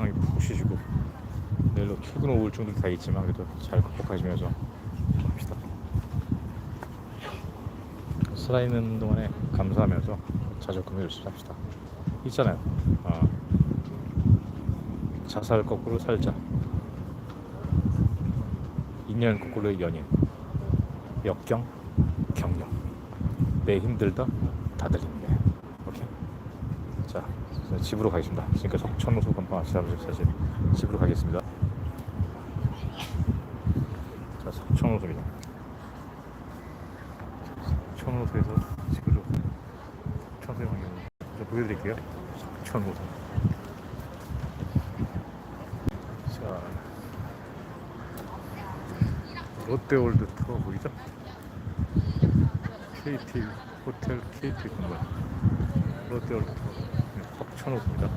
편하게 푹 쉬시고 내일로 출근 우울증도 다 있지만 그래도 잘 극복하시면서 합시다. 살아있는 동안에 감사하면서 자존감을 열심히 합시다. 있잖아요. 어, 자살 거꾸로 살자. 인연 거꾸로 연인. 역경 경력. 내 힘들다 다들 힘내. 오케이. 자 집으로 가겠습니다. 지금까지 건강 아시아버지 사실 집으로 가겠습니다. 자 석천호수입니다. 석천호수에서 집으로 천수의 자, 보여드릴게요. 석천호수. 자 롯데월드 투어 보이죠? KT 호텔 KT 건물 롯데월드 투어 네, 석천호수입니다.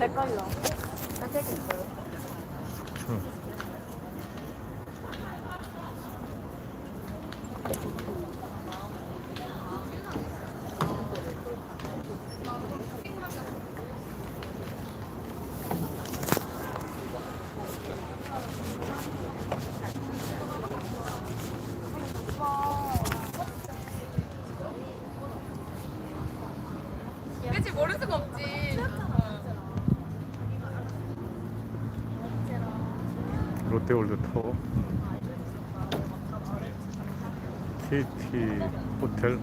헷갈려. 한색 있어요. 응. 그치 모를 수가 없지. 롯데월드 투어 KT 호텔.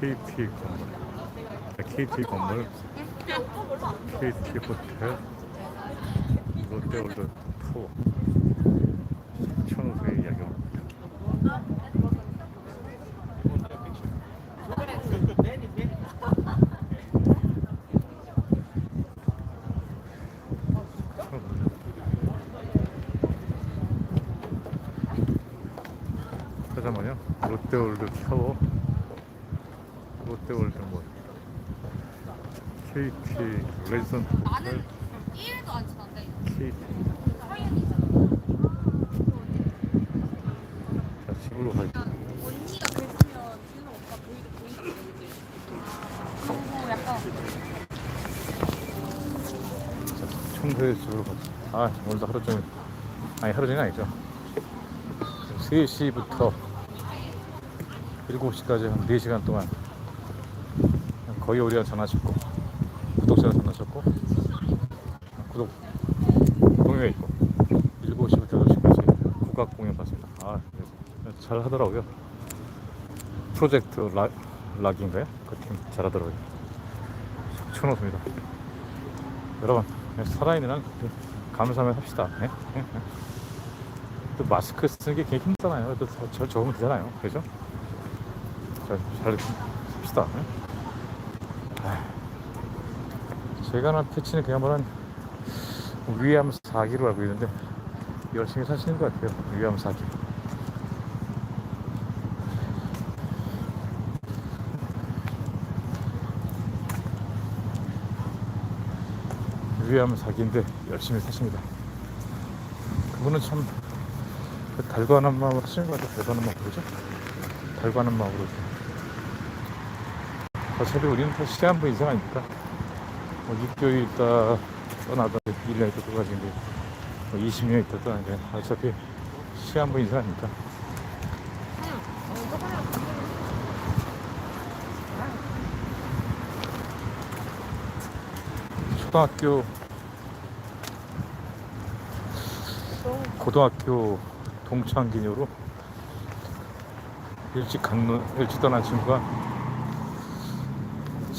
KT 건물. 네, KT 건물? KT 호텔. 롯데월드 투어 천호수의 이야기입니다. 잠깐만요. 롯데월드 타워, 롯데월드 몰, KT 레지던트 호텔, 나는 1도 안 친한데. KT. 자, 집으로 가죠. 언니가 그랬으면 지는 오빠 보이도 보이도 그리고 약간 자, 청소해 집으로 가죠. 아, 오늘도 하루 종일, 아니 하루 종일 아니죠. 3시부터 7시까지 한 4시간 동안 거의 우리가 전화 쳤고 구독자가 전화 쳤고 구독 동요해 있고 7시부터 8시까지 국악 공연 봤습니다. 아, 잘 하더라고요. 프로젝트 라, 락인가요? 그 팀 잘하더라고요. 천호수입니다. 여러분 살아있는 한 감사하며 합시다. 네? 네? 네. 또 마스크 쓰는 게 굉장히 힘들잖아요. 또 저, 저 적으면 되잖아요. 그죠? 자, 잘. 네? 아휴, 제가 난 패치는 그야말로 한 위암 4기로 알고 있는데 열심히 사시는 것 같아요. 위암 4기. 위암 4기인데 열심히 사십니다. 그분은 참그 달관한 마음으로 하시는 것 같아요. 달관한 마음 그러죠? 달관한 마음으로. 어차피 우리는 다 시한부 인생 아닙니까? 뭐 6개월 있다 떠나다 1년 있다 떠나는데 뭐 20년 있다 떠나는데 어차피 시한부 인생 아닙니까? 초등학교 고등학교 동창 기념으로 일찍 갔는 일찍 떠난 친구가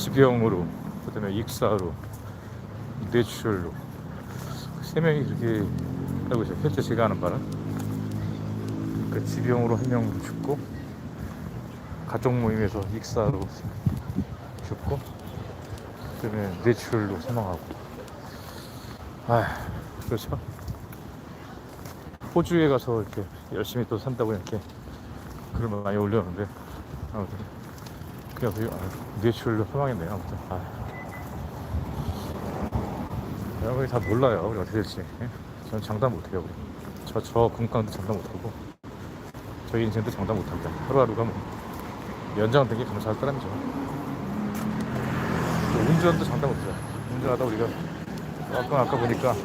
지병으로 그다음에 익사로 뇌출혈로 세 명이 그렇게 알고 있어요. 현재 제가 하는 바는 그 지병으로 한 명 죽고 가족 모임에서 익사로 죽고 그다음에 뇌출혈로 사망하고 아 그렇죠. 호주에 가서 이렇게 열심히 또 산다고 이렇게 글을 많이 올렸는데 아무튼 그냥 그 아, 뇌출로 사망했네요. 아무튼 아. 여러분이 다 몰라요. 우리 어떻게 될지. 예? 저는 장담 못해요. 우리. 저, 저 군강도 장담 못하고 저희 인생도 장담 못합니다. 하루하루가 뭐 연장되기 감사할 따름이죠. 또 운전도 장담 못해요. 운전하다 우리가 아까 아까 보니까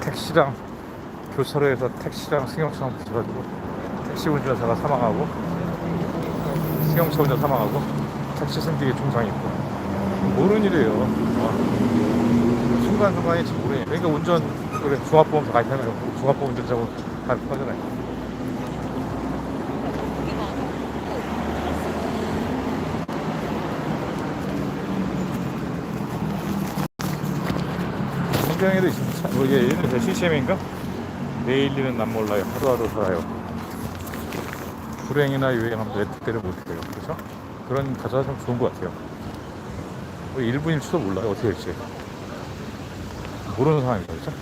택시랑 교차로에서 택시랑 승용차랑 붙어가지고 택시 운전사가 사망하고 승용차 운전 사망하고 택시 승객이 중상이 있고 모르는 일이에요. 아, 순간순간이 지금 모르니 그러니까 운전 그래 종합보험사 가입하면 종합보험 운전자고 가입하잖아요. 신경에도 있습니다. 뭐 이게 예전에 CCM인가? 내일 일은 난 몰라요. 하루하루 살아요. 불행이나 유행하면 내 뜻대로 못해요. 그렇죠? 그런 가사가 참 좋은 것 같아요. 뭐 1분 1초도 몰라요. 어떻게 될지. 모르는 상황이죠. 그렇죠?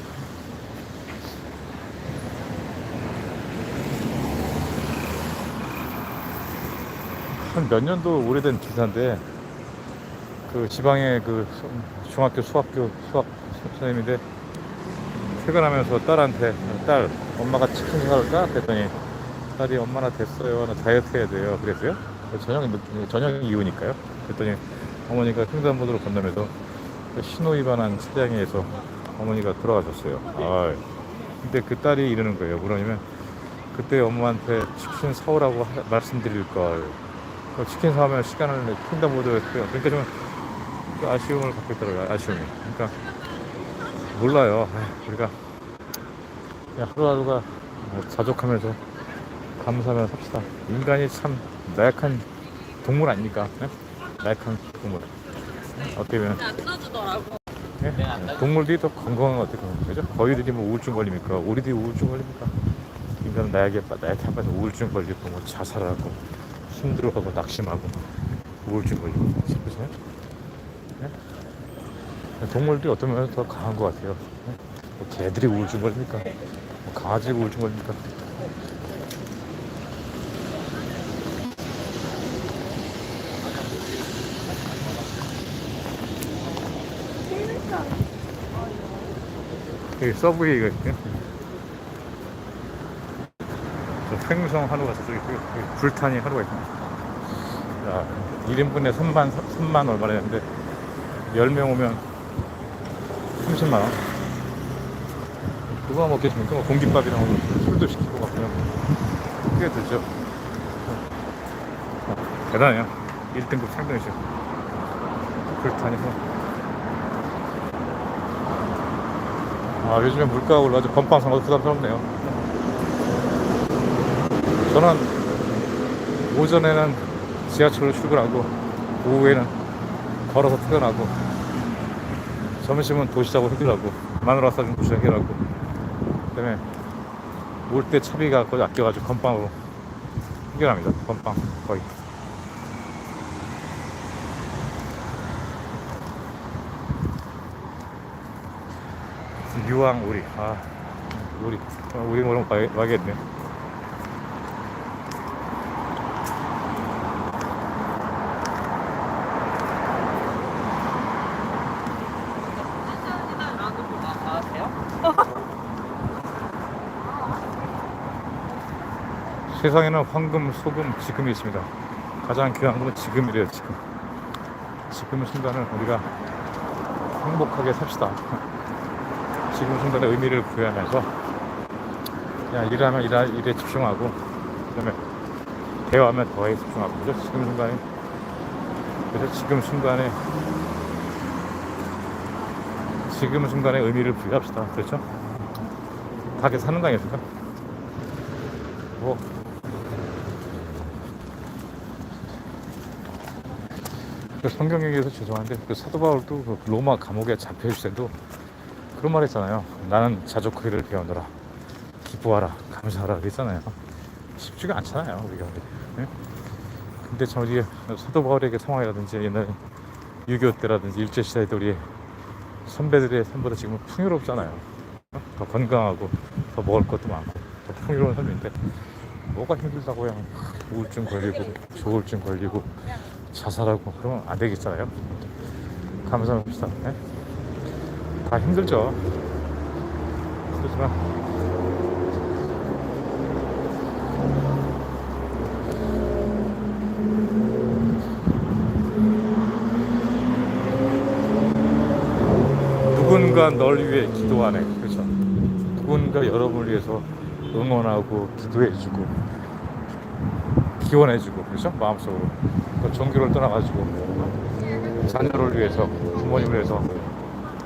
한 몇 년도 오래된 기사인데 그 지방의 그 수- 중학교 수학교 수학 선생님인데 퇴근하면서 딸한테 딸 엄마가 치킨 사올까 그랬더니 딸이 엄마 나 됐어요. 나 다이어트 해야 돼요. 그랬어요? 저녁 저녁 이후니까요. 그랬더니 어머니가 횡단보도를 건너면서 그 신호 위반한 차량에서 어머니가 돌아가셨어요. 아 근데 그 딸이 이러는 거예요. 뭐냐면 그때 엄마한테 치킨 사오라고 하- 말씀드릴 걸. 그 치킨 사오면 시간을 횡단보도에 했어요 그러니까 좀그 아쉬움을 갖고 있더라고요. 아쉬움이. 그러니까 몰라요. 우리가 그냥 하루하루가 뭐 자족하면서 감사하면서 삽시다 인간이 참 나약한 동물 아닙니까 네? 나약한 동물 어떻게 보면 안 놔주더라고. 예? 동물들이 더 건강한 것 같아요 그죠? 거위들이 뭐 우울증 걸립니까 오리들이 우울증 걸립니까 인간은 나약에 빠- 나약해 빠져 우울증 걸리고 뭐 자살하고 힘들어하고 낙심하고 우울증 걸리고 싶으세요? 예? 동물들이 어떤 면에서 더 강한 것 같아요 예? 뭐 개들이 우울증 걸립니까? 뭐 강아지 우울증 걸립니까? 여기 서브웨이가 있고요. 저 횡성 저쪽에 있고요. 여기 불탄이 한우가 있습니다. 자, 1인분에 3만, 3만 얼마나 했는데 10명 오면 30만 원. 그거 먹겠습니까? 뭐 공깃밥이랑 뭐 술도 시키고 막 그냥 꽤 들죠. 어, 대단해요. 1등급 상등이죠. 불탄이고. 아 요즘에 물가가 올라서 건빵 사가도 부담스럽네요. 저는 오전에는 지하철로 출근하고 오후에는 걸어서 퇴근하고 점심은 도시락으로 해결하고 마누라 싸준 도시락 해결하고 그 다음에 올 때 차비가 거의 아껴가지고 건빵으로 해결합니다. 건빵 거의 유황 오리 아 오리 먹으러 가- 가야겠네 세상에는 황금, 소금, 지금이 있습니다. 가장 귀한 건 지금이래요, 지금. 지금 순간을 우리가 행복하게 삽시다. 지금 순간의 의미를 부여하면서 그냥 일하면 일하, 일에 집중하고 그다음에 대화하면 대화에 집중하고 그죠? 지금 순간에 그래서 지금 순간에 지금 순간의 의미를 부여합시다. 그렇죠? 다 그렇게 사는 거 아니겠습니까? 뭐그 성경 얘기해서 죄송한데 그 사도 바울도 그 로마 감옥에 잡혀 있을 때도 그런 말 했잖아요. 나는 자족하기를 배우노라. 기뻐하라. 감사하라. 그랬잖아요. 쉽지가 않잖아요. 우리가. 네? 근데 저기 사도 바울에게 상황이라든지 옛날에 6.25 때라든지 일제 시대 때 우리 선배들의 삶보다 지금은 풍요롭잖아요. 어? 더 건강하고 더 먹을 것도 많고 더 풍요로운 삶인데 뭐가 힘들다고 요? 우울증 걸리고 조울증 걸리고 자살하고 그러면 안 되겠잖아요. 감사합시다 네? 다 힘들죠. 그렇지만 누군가 널 위해 기도하네. 그렇죠. 누군가 여러분을 위해서 응원하고 기도해주고 기원해주고 그렇죠. 마음속으로 또 종교를 떠나가지고 자녀를 위해서 부모님을 위해서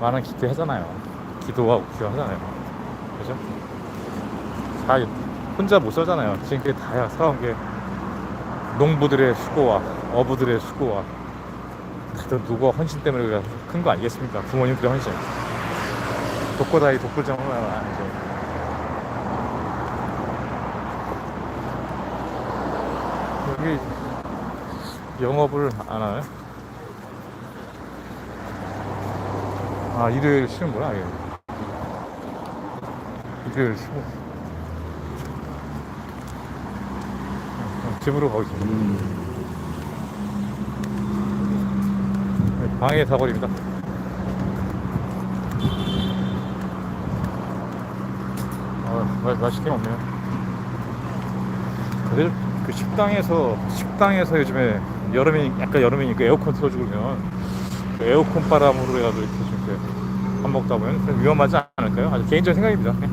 많은 기도하잖아요. 기도하고 기도하잖아요. 그렇죠. 다 혼자 못 살잖아요. 지금까지 다 살아온 게 농부들의 수고와 어부들의 수고와 또 누구 헌신 때문에 큰거 아니겠습니까? 부모님들의 헌신. 독고다이 독불장을 아니죠. 여기 영업을 안 하네. 아 일요일 쉬는구나. 예. 일요일 쉬고. 어, 집으로 가겠습니다. 방해 사거리입니다. 아, 마, 맛있게 먹네요. 그들 그 식당에서 식당에서 요즘에 여름이 약간 여름이니까 에어컨 틀어주고 그러면 그 에어컨 바람으로 해가지고 이렇게 밥 먹다 보면 좀 위험하지 않을까요? 아주 개인적인 생각입니다. 네.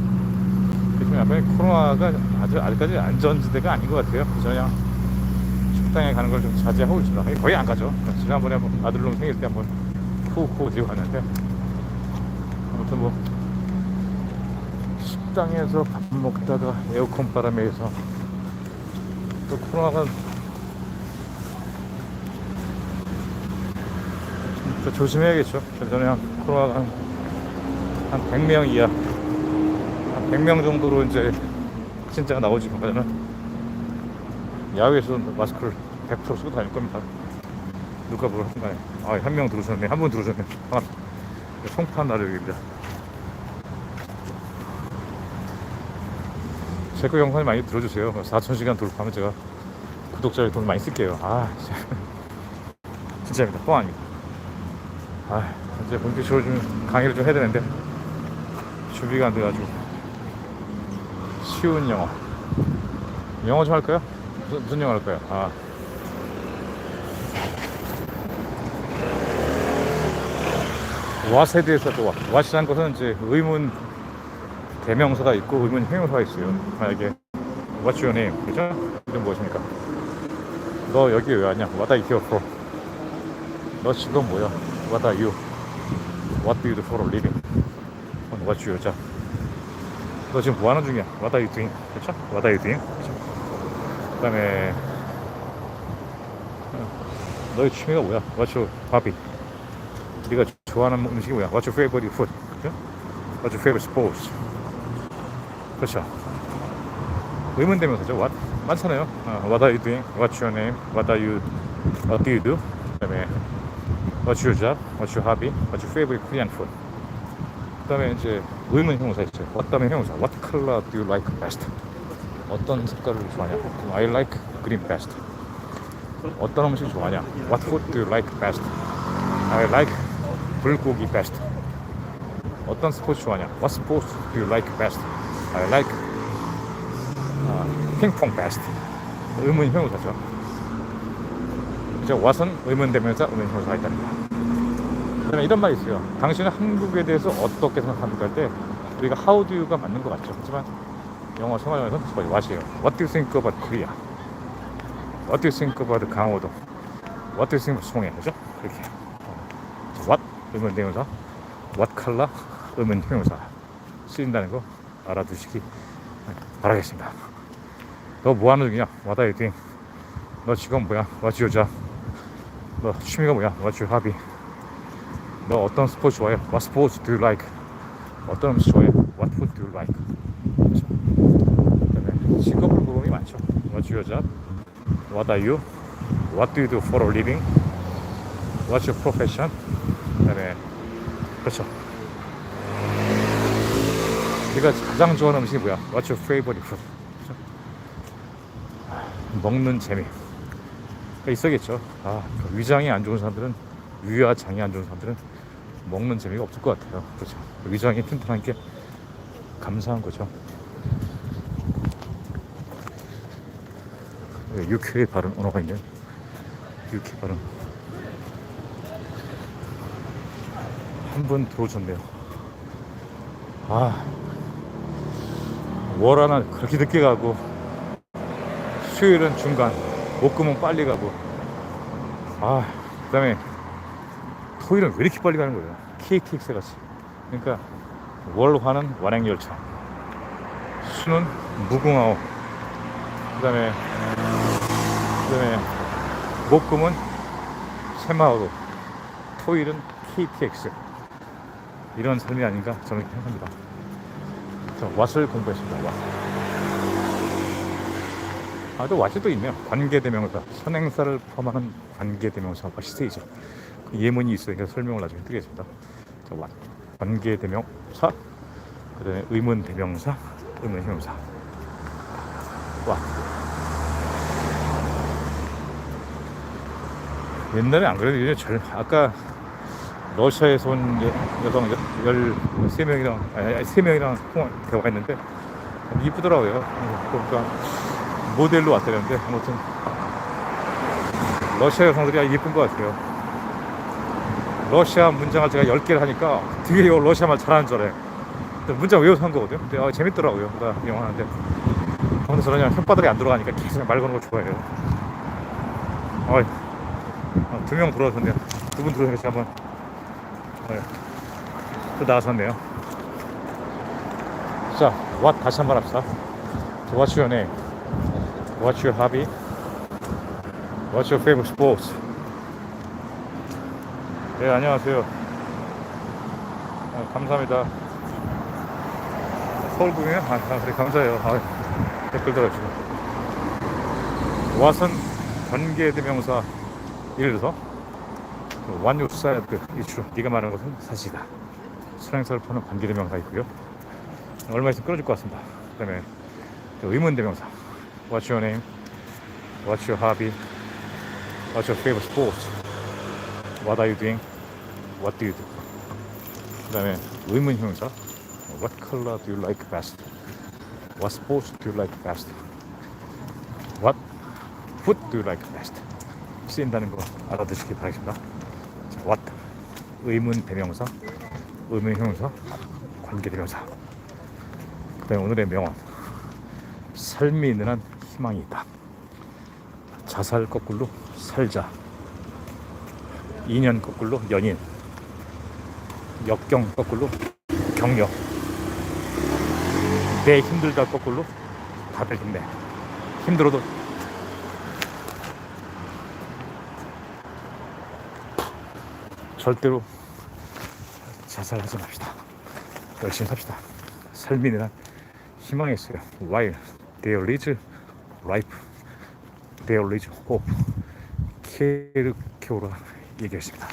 그렇지만 약간 코로나가 아주 아직까지 안전지대가 아닌 것 같아요. 그냥 식당에 가는 걸 좀 자제하고 있습니다. 거의 안 가죠. 지난번에 아들놈 생일 때 한번 후 뛰고 갔는데 아무튼 뭐 식당에서 밥 먹다가 에어컨 바람에서 또 코로나가 좀 조심해야겠죠. 그래서 한 코로나가 한, 한 100명 이하 한 100명 정도로 이제 진짜가 나오지 그러면 야외에서 마스크를 100% 쓰고 다닐 겁니다. 누가 뭐라 하든 간에. 아, 한 명 들어오셨네. 한 분 들어오셨네. 반갑습니다. 송판 나르기입니다. 제거 영상 많이 들어주세요. 4,000시간 돌파하면 제가 구독자에 돈 많이 쓸게요. 아, 진짜. 진짜입니다. 뻥 아닙니다. 아, 이제 본격적으로 좀 강의를 좀 해야 되는데 준비가 안 돼가지고 쉬운 영어 영어 좀 할까요? 무슨, 무슨 영어 할까요? 아 왓에 대해서 또 왓이라는 것은 이제 의문 대명사가 있고 의문 형용사가 있어요. 만약에 What's your name? 그죠? 이름 무엇입니까? 너 여기 왜 왔냐? What are you here for? 너 지금 뭐야? What are you? What do you do for a living? Your job? 너 지금 뭐 하는 중이야? What are you doing? 그렇죠? What are you doing? 그렇죠? 그다음에 어, 너의 취미가 뭐야? What's your hobby? 네가 좋아하는 음식이 뭐야? What's your favorite food? 그죠? What's your favorite sports? 그렇죠. 의문 대명사죠. What? 많잖아요. 어, what are you doing? What's your name? What are you? What do you do? 그 다음에 What's your job? What's your hobby? What's your favorite Korean food? 그다음에 이제 의문 형용사 있죠. 어떤 형용사? What color do you like best? 어떤 색깔을 좋아하냐? I like green best. 어떤 음식 좋아하냐? What food do you like best? I like 불고기 best. 어떤 스포츠 좋아하냐? What sports do you like best? I like 아, 핑퐁 best. 의문 형용사죠. 이제 what은 의문 대명사, 의문 형용사가 있다는 거. 그다음에 이런 말이 있어요. 당신은 한국에 대해서 어떻게 생각합니까? 할 때 우리가 how do you가 맞는 것 같죠. 하지만 영어 생활에서는 거의 what이에요. What do you think about Korea? What do you think about 강호도? What do you think about 송해? 그죠? 그렇게. what 의문 대명사, what color 의문 형용사 쓰인다는 거 알아두시기 바라겠습니다. 너 뭐 하는 중이냐? What are you doing? 너 지금 뭐야? What's your job? 너 취미가 뭐야? What's your hobby? 너 어떤 스포츠 좋아해? What sports do you like? 어떤 음식 좋아해? What food do you like? 그렇죠? 그다음에 직업을 물어보기 많죠. What's your job? What are you? What do you do for a living? What's your profession? 그다음에 그렇죠. 네가 가장 좋아하는 음식이 뭐야? What's your favorite food? 그렇죠? 먹는 재미 있어야겠죠. 아, 그 위장이 안 좋은 사람들은 위와 장이 안 좋은 사람들은 먹는 재미가 없을 것 같아요. 그렇죠. 위장이 튼튼한 게 감사한 거죠. UK 발음 언어가 있네요. UK 발음. 한분 들어오셨네요. 아, 월 하나 그렇게 늦게 가고 수요일은 중간, 목금은 빨리 가고 아, 그 다음에 토요일은 왜 이렇게 빨리 가는 거예요? KTX 같이. 그러니까 월화는 완행열차, 수는 무궁화호, 그다음에 그다음에 목금은 새마을호, 토요일은 KTX. 이런 삶이 아닌가 저는 생각합니다. 자, 왓을 공부했습니다. 왓. 아, 또 왓이 또 있네요. 관계대명사. 선행사를 포함하는 관계대명사. 왓이 스테이지. 그 예문이 있으니까 설명을 나중에 드리겠습니다. 자, 왓. 관계 대명사. 그 다음에 의문 대명사. 의문 형용사. 왓. 옛날에 안 그래도 이제 절, 아까 러시아에서 온 여, 여성 13명이랑, 아니, 아니 3명이랑 대화했는데 이쁘더라고요. 그러니까 모델로 왔다는데 아무튼 러시아 여성들이 아주 이쁜 것 같아요. 러시아 문장을 제가 10개를 하니까 되게 이거 러시아 말 잘하는 줄 알아요. 문장 외워서 한 거거든요. 근데 아, 재밌더라고요. 나 영어 하는데. 근데 저는 그냥 혓바닥에 안 들어가니까 계속 말 거는 거 좋아해요. 어이. 아, 두명 들어왔었네요. 두 분 들어오니까 한번 네. 또 나왔었네요. 자, what 다시 한번 합시다. What's your name? What's your hobby? What's your favorite sports? 네, 안녕하세요. 아, 감사합니다. 서울구이요? 아, 아, 그래, 감사해요. 아, 댓글 달아주고. what은 관계대명사 예를 들어서 you said is 네가 말하는 것은 사실이다. 수행사를 포는 관계대명사 있고요. 얼마 있으면 끊어질 것 같습니다. 그 다음에 의문대명사 What's your name? What's your hobby? What's your favorite sport? What are you doing? What do you do? 그 다음에 의문 형용사 What color do you like best? What sports do you like best? What food do you like best? 쓰인다는 거 알아두시기 바라겠습니다. 자, what 의문 대명사, 의문 형용사, 관계 대명사. 그다음에 오늘의 명언. 삶이 있는 한 희망이 있다. 자살 거꾸로 살자. 인연 거꾸로 연인. 역경 거꾸로 격려. 내 힘들다 거꾸로 다들 힘내. 힘들어도 절대로 자살하지 맙시다. 열심히 삽시다. 삶이 는 희망이 있어요. While there is life, there is hope. 케르케오라 얘기했습니다.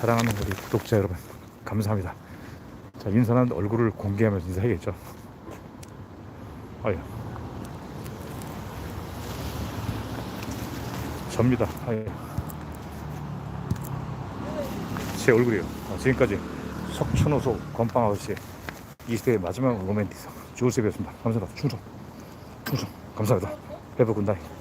사랑하는 우리 구독자 여러분, 감사합니다. 자, 인사는 얼굴을 공개하면서 인사해야겠죠. 아유. 접니다. 아유. 제 얼굴이에요. 어, 지금까지 석촌호소 건빵 아저씨 이 시대의 마지막 로맨티서 조셉이었습니다. 감사합니다. 충성, 충성, 감사합니다. 해보 굿나잇.